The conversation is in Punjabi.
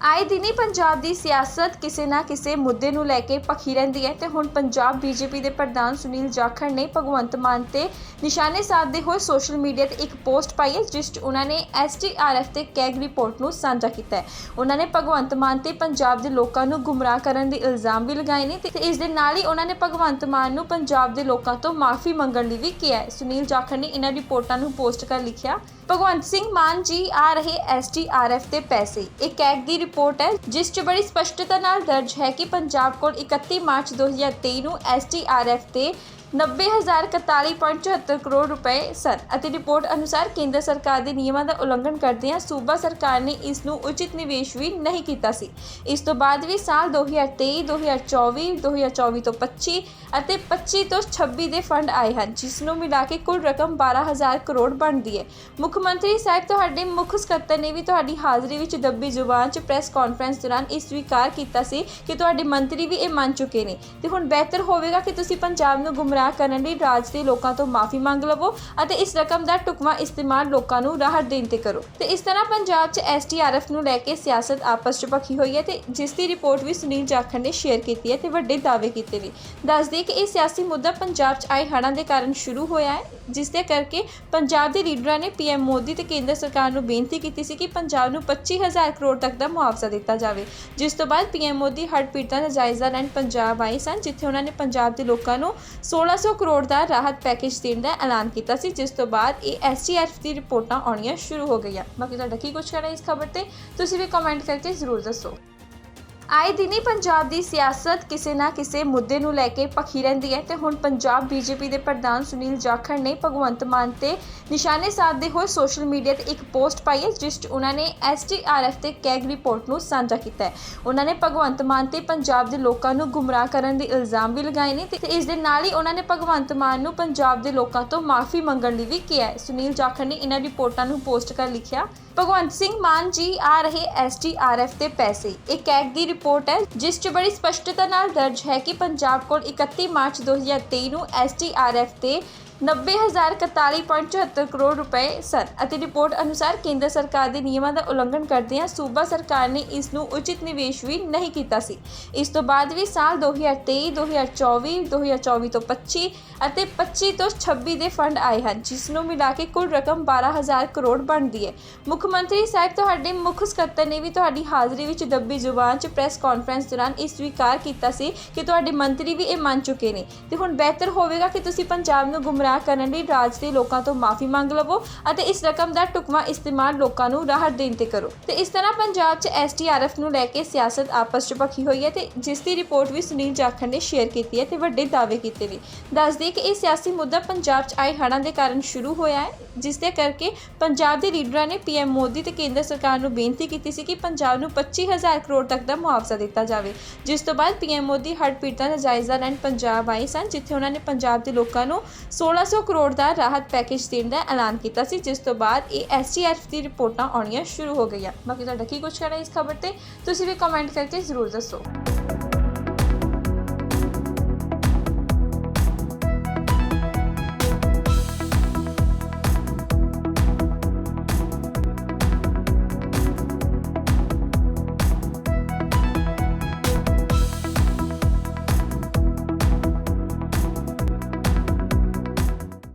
ਆਏ ਦਿਨੀ ਪੰਜਾਬ ਦੀ ਸਿਆਸਤ ਕਿਸੇ ਨਾ ਕਿਸੇ ਮੁੱਦੇ ਨੂੰ ਲੈ ਕੇ ਭਖੀ ਰਹਿੰਦੀ ਹੈ ਤੇ ਹੁਣ ਪੰਜਾਬ ਬੀਜੇਪੀ ਦੇ ਪ੍ਰਧਾਨ ਸੁਨੀਲ ਜਾਖੜ ਨੇ ਭਗਵੰਤ ਮਾਨ ਤੇ ਨਿਸ਼ਾਨੇ ਸਾਧਦੇ ਹੋਏ ਸੋਸ਼ਲ ਮੀਡੀਆ ਤੇ ਇੱਕ ਪੋਸਟ ਪਾਈ ਹੈ, ਜਿਸ 'ਚ ਉਹਨਾਂ ਨੇ ਐਸਟੀਆਰਐਫ ਤੇ ਕੈਗ ਰਿਪੋਰਟ ਨੂੰ ਸਾਂਝਾ ਕੀਤਾ ਹੈ। ਉਹਨਾਂ ਨੇ ਭਗਵੰਤ ਮਾਨ ਤੇ ਪੰਜਾਬ ਦੇ ਲੋਕਾਂ ਨੂੰ ਗੁੰਮਰਾਹ ਕਰਨ ਦੇ ਇਲਜ਼ਾਮ ਵੀ ਲਗਾਏ ਨੇ ਤੇ ਇਸ ਦੇ ਨਾਲ ਹੀ ਉਹਨਾਂ ਨੇ ਭਗਵੰਤ ਮਾਨ ਨੂੰ ਪੰਜਾਬ ਦੇ ਲੋਕਾਂ ਤੋਂ ਮਾਫੀ ਮੰਗਣ ਲਈ ਵੀ ਕਿਹਾ ਹੈ। ਸੁਨੀਲ ਜਾਖੜ ਨੇ ਇਹਨਾਂ ਰਿਪੋਰਟਾਂ ਨੂੰ ਪੋਸਟ ਕਰ ਲਿਖਿਆ, ਭਗਵੰਤ ਸਿੰਘ ਮਾਨ ਜੀ ਆ ਰਹੇ ਐਸਟੀਆਰਐਫ ਤੇ ਪੈਸੇ। ਇਹ ਕੈਗ ਦੀ ਰਿਪੋਰਟ ਹੈ, ਜਿਸ 'ਚ ਬੜੀ ਸਪਸ਼ਟਤਾ ਨਾਲ ਦਰਜ ਹੈ ਕਿ ਪੰਜਾਬ ਕੋਲ 31 ਮਾਰਚ 2023 ਨੂੰ ਐਸਟੀਆਰਐਫ ਤੇ 90041.74 ਕਰੋੜ ਰੁਪਏ ਸਨ ਅਤੇ ਰਿਪੋਰਟ ਅਨੁਸਾਰ ਕੇਂਦਰ ਸਰਕਾਰ ਦੇ ਨਿਯਮਾਂ ਦਾ ਉਲੰਘਣ ਕਰਦਿਆਂ ਸੂਬਾ ਸਰਕਾਰ ਨੇ ਇਸ ਨੂੰ ਉਚਿਤ ਨਿਵੇਸ਼ ਵੀ ਨਹੀਂ ਕੀਤਾ ਸੀ। ਇਸ ਤੋਂ ਬਾਅਦ ਵੀ ਸਾਲ 2023 2024 2024 ਤੋਂ 25 ਅਤੇ 25 ਤੋਂ 26 ਦੇ ਫੰਡ ਆਏ ਹਨ, ਜਿਸ ਨੂੰ ਮਿਲਾ ਕੇ ਕੁੱਲ ਰਕਮ 12000 ਕਰੋੜ ਬਣਦੀ ਹੈ। ਮੁੱਖ ਮੰਤਰੀ ਸਾਹਿਬ ਤੁਹਾਡੇ ਮੁੱਖ ਸਕੱਤਰ ਨੇ ਵੀ ਤੁਹਾਡੀ ਹਾਜ਼ਰੀ ਵਿੱਚ ਦੱਬੀ ਜ਼ੁਬਾਨ 'ਚ ਪ੍ਰੈਸ ਕਾਨਫਰੰਸ ਦੌਰਾਨ ਇਹ ਸਵੀਕਾਰ ਕੀਤਾ ਸੀ ਕਿ ਤੁਹਾਡੇ ਮੰਤਰੀ ਵੀ ਇਹ ਮੰਨ ਚੁੱਕੇ ਨੇ। ਤੇ ਹੁਣ ਬਿਹਤਰ ਹੋਵੇਗਾ ਕਿ ਤੁਸੀਂ ਪੰਜਾਬ ਨੂੰ ਗੁੰਮਰਾਹ ਕਰਨ ਲਈ ਰਾਜ ਦੇ ਲੋਕਾਂ ਤੋਂ ਮਾਫੀ ਮੰਗ ਲਵੋ ਅਤੇ ਇਸ ਰਕਮ ਦਾ ਟੁਕਮਾ ਇਸਤੇਮਾਲ ਲੋਕਾਂ ਨੂੰ ਰਾਹਤ ਦੇਣ ਤੇ ਕਰੋ। ਤੇ ਇਸ ਤਰ੍ਹਾਂ ਪੰਜਾਬ 'ਚ ਐਸਟੀਆਰਐਫ ਨੂੰ ਲੈ ਕੇ ਸਿਆਸਤ ਆਪਸ 'ਚ ਭਖੀ ਹੋਈ ਹੈ ਤੇ ਜਿਸ ਦੀ ਰਿਪੋਰਟ ਵੀ ਸੁਨੀਲ ਜਾਖੜ ਨੇ ਸ਼ੇਅਰ ਕੀਤੀ ਹੈ ਤੇ ਵੱਡੇ ਦਾਅਵੇ ਕੀਤੇ ਨੇ। ਦੱਸ ਕਿ ਇਹ ਸਿਆਸੀ ਮੁੱਦਾ ਪੰਜਾਬ 'ਚ ਆਏ ਹੜ੍ਹਾਂ ਦੇ ਕਾਰਨ ਸ਼ੁਰੂ ਹੋਇਆ ਹੈ। ਜਿਸ ਦੇ ਕਰਕੇ ਪੰਜਾਬ ਦੇ ਲੀਡਰਾਂ ਨੇ ਪੀਐਮ ਮੋਦੀ ਤੇ ਕੇਂਦਰ ਸਰਕਾਰ ਨੂੰ ਬੇਨਤੀ ਕੀਤੀ ਸੀ ਕਿ ਪੰਜਾਬ ਨੂੰ 25000 ਕਰੋੜ ਤੱਕ ਦਾ ਮੁਆਵਜ਼ਾ ਦਿੱਤਾ ਜਾਵੇ। ਜਿਸ ਤੋਂ ਬਾਅਦ ਪੀਐਮ ਮੋਦੀ ਹੜ੍ਹ ਪੀੜਤਾਂ ਦਾ ਜਾਇਜ਼ਾ ਲੈਣ ਪੰਜਾਬ ਆਏ ਸਨ, ਜਿੱਥੇ ਉਹਨਾਂ ਨੇ ਪੰਜਾਬ ਦੇ ਲੋਕਾਂ ਨੂੰ 1600 ਕਰੋੜ ਦਾ ਰਾਹਤ ਪੈਕੇਜ ਦੇਣ ਦਾ ਐਲਾਨ ਕੀਤਾ ਸੀ, ਜਿਸ ਤੋਂ ਬਾਅਦ ਇਹ ਐਸਟੀਐਫ ਦੀ ਰਿਪੋਰਟਾਂ ਆਉਣੀਆਂ ਸ਼ੁਰੂ ਹੋ ਗਈਆਂ। ਬਾਕੀ ਤੁਹਾਡਾ ਕੀ ਕੁਝ ਕਹਿਣਾ ਇਸ ਖਬਰ ਤੇ? ਤੁਸੀਂ ਵੀ ਕਮੈਂਟ ਕਰਕੇ ਜ਼ਰੂਰ ਦੱਸੋ। ਆਏ ਦਿਨੀ ਪੰਜਾਬ ਦੀ ਸਿਆਸਤ ਕਿਸੇ ਨਾ ਕਿਸੇ ਮੁੱਦੇ ਨੂੰ ਲੈ ਕੇ ਭਖੀ ਰਹਿੰਦੀ ਹੈ ਤੇ ਹੁਣ ਪੰਜਾਬ ਬੀਜੇਪੀ ਦੇ ਪ੍ਰਧਾਨ ਸੁਨੀਲ ਜਾਖੜ ਨੇ ਭਗਵੰਤ ਮਾਨ ਤੇ ਨਿਸ਼ਾਨੇ ਸਾਧਦੇ ਹੋਏ ਸੋਸ਼ਲ ਮੀਡੀਆ ਤੇ ਇੱਕ ਪੋਸਟ ਪਾਈ ਹੈ, ਜਿਸ 'ਚ ਉਹਨਾਂ ਨੇ ਐਸਟੀਆਰਐਫ ਤੇ ਕੈਗ ਰਿਪੋਰਟ ਨੂੰ ਸਾਂਝਾ ਕੀਤਾ ਹੈ। ਉਹਨਾਂ ਨੇ ਭਗਵੰਤ ਮਾਨ ਤੇ ਪੰਜਾਬ ਦੇ ਲੋਕਾਂ ਨੂੰ ਗੁੰਮਰਾਹ ਕਰਨ ਦੇ ਇਲਜ਼ਾਮ ਵੀ ਲਗਾਏ ਨੇ ਤੇ ਇਸ ਦੇ ਨਾਲ ਹੀ ਉਹਨਾਂ ਨੇ ਭਗਵੰਤ ਮਾਨ ਨੂੰ ਪੰਜਾਬ ਦੇ ਲੋਕਾਂ ਤੋਂ ਮਾਫੀ ਮੰਗਣ ਲਈ ਵੀ ਕਿਹਾ ਸੁਨੀਲ ਜਾਖੜ ਨੇ ਇਹਨਾਂ ਰਿਪੋਰਟਾਂ ਨੂੰ ਪੋਸਟ ਕਰ ਲਿਖਿਆ, ਭਗਵੰਤ ਸਿੰਘ ਮਾਨ ਜੀ ਆ ਰਹੇ ਐਸਟੀਆਰਐਫ ਤੇ ਪੈਸੇ। ਇਹ ਕੈਗ ਦੀ ਰਿਪੋਰਟ ਹੈ, ਜਿਸ 'ਚ ਬੜੀ ਸਪਸ਼ਟਤਾ ਨਾਲ ਦਰਜ ਹੈ ਕਿ ਪੰਜਾਬ ਕੋਲ 31 ਮਾਰਚ 2023 ਨੂੰ ਐਸਟੀਆਰਐਫ ਤੇ 90041.74 ਕਰੋੜ ਰੁਪਏ ਸਨ ਅਤੇ ਰਿਪੋਰਟ ਅਨੁਸਾਰ ਕੇਂਦਰ ਸਰਕਾਰ ਦੇ ਨਿਯਮਾਂ ਦਾ ਉਲੰਘਣ ਕਰਦਿਆਂ ਸੂਬਾ ਸਰਕਾਰ ਨੇ ਇਸ ਨੂੰ ਉਚਿਤ ਨਿਵੇਸ਼ ਵੀ ਨਹੀਂ ਕੀਤਾ ਸੀ। ਇਸ ਤੋਂ ਬਾਅਦ ਵੀ ਸਾਲ 2023 2024 2024 ਤੋਂ 25 ਅਤੇ 25 ਤੋਂ 26 ਦੇ ਫੰਡ ਆਏ ਹਨ, ਜਿਸ ਨੂੰ ਮਿਲਾ ਕੇ ਕੁੱਲ ਰਕਮ 12000 ਕਰੋੜ ਬਣਦੀ ਹੈ। ਮੁੱਖ ਮੰਤਰੀ ਸਾਹਿਬ ਤੁਹਾਡੇ ਮੁੱਖ ਸਕੱਤਰ ਨੇ ਵੀ ਤੁਹਾਡੀ ਹਾਜ਼ਰੀ ਵਿੱਚ ਦੱਬੀ ਜ਼ੁਬਾਨ 'ਚ ਪ੍ਰੈਸ ਕਾਨਫਰੰਸ ਦੌਰਾਨ ਇਹ ਸਵੀਕਾਰ ਕੀਤਾ ਸੀ ਕਿ ਤੁਹਾਡੇ ਮੰਤਰੀ ਵੀ ਇਹ ਮੰਨ ਚੁੱਕੇ ਨੇ। ਤੇ ਹੁਣ ਬਿਹਤਰ ਹੋਵੇਗਾ ਕਿ ਤੁਸੀਂ ਪੰਜਾਬ ਨੂੰ ਗੁੰਮਰਾਹ ਕਰਨ ਲਈ ਰਾਜ ਦੇ ਲੋਕਾਂ ਤੋਂ ਮਾਫੀ ਮੰਗ ਲਵੋ ਅਤੇ ਇਸ ਰਕਮ ਦਾ ਟੁਕਮਾ ਇਸਤੇਮਾਲ ਲੋਕਾਂ ਨੂੰ ਰਾਹਤ ਦੇਣ ਤੇ ਕਰੋ। ਤੇ ਇਸ ਤਰ੍ਹਾਂ ਪੰਜਾਬ 'ਚ ਐਸਟੀਆਰਐਫ ਨੂੰ ਲੈ ਕੇ ਸਿਆਸਤ ਆਪਸ 'ਚ ਭਖੀ ਹੋਈ ਹੈ ਤੇ ਜਿਸ ਦੀ ਰਿਪੋਰਟ ਵੀ ਸੁਨੀਲ ਜਾਖੜ ਨੇ ਸ਼ੇਅਰ ਕੀਤੀ ਹੈ ਤੇ ਵੱਡੇ ਦਾਅਵੇ ਕੀਤੇ ਨੇ। ਦੱਸ ਕਿ ਇਹ ਸਿਆਸੀ ਮੁੱਦਾ ਪੰਜਾਬ 'ਚ ਆਏ ਹੜ੍ਹਾਂ ਦੇ ਕਾਰਨ ਸ਼ੁਰੂ ਹੋਇਆ ਹੈ। ਜਿਸ ਦੇ ਕਰਕੇ ਪੰਜਾਬ ਦੇ ਲੀਡਰਾਂ ਨੇ ਪੀਐਮ ਮੋਦੀ ਤੇ ਕੇਂਦਰ ਸਰਕਾਰ ਨੂੰ ਬੇਨਤੀ ਕੀਤੀ ਸੀ ਕਿ ਪੰਜਾਬ ਨੂੰ 25000 ਕਰੋੜ ਤੱਕ ਦਾ ਮੁਆਵਜ਼ਾ ਦਿੱਤਾ ਜਾਵੇ। ਜਿਸ ਤੋਂ ਬਾਅਦ ਪੀਐਮ ਮੋਦੀ ਹੜ੍ਹ ਪੀੜਤਾਂ ਦਾ ਜਾਇਜ਼ਾ ਲੈਣ ਪੰਜਾਬ ਆਏ ਸਨ, ਜਿੱਥੇ ਉਹਨਾਂ ਨੇ ਪੰਜਾਬ ਦੇ ਲੋਕਾਂ ਨੂੰ 1600 ਕਰੋੜ ਦਾ ਰਾਹਤ ਪੈਕੇਜ ਦੇਣ ਦਾ ਐਲਾਨ ਕੀਤਾ ਸੀ, ਜਿਸ ਤੋਂ ਬਾਅਦ ਇਹ ਐਸਟੀਐਫ ਦੀ ਰਿਪੋਰਟਾਂ ਆਉਣੀਆਂ ਸ਼ੁਰੂ ਹੋ ਗਈਆਂ। ਬਾਕੀ ਤੁਹਾਡਾ ਕੀ ਕੁਝ ਕਹਿਣਾ ਇਸ ਖਬਰ ਤੇ? ਤੁਸੀਂ ਵੀ ਕਮੈਂਟ ਕਰਕੇ ਜ਼ਰੂਰ ਦੱਸੋ।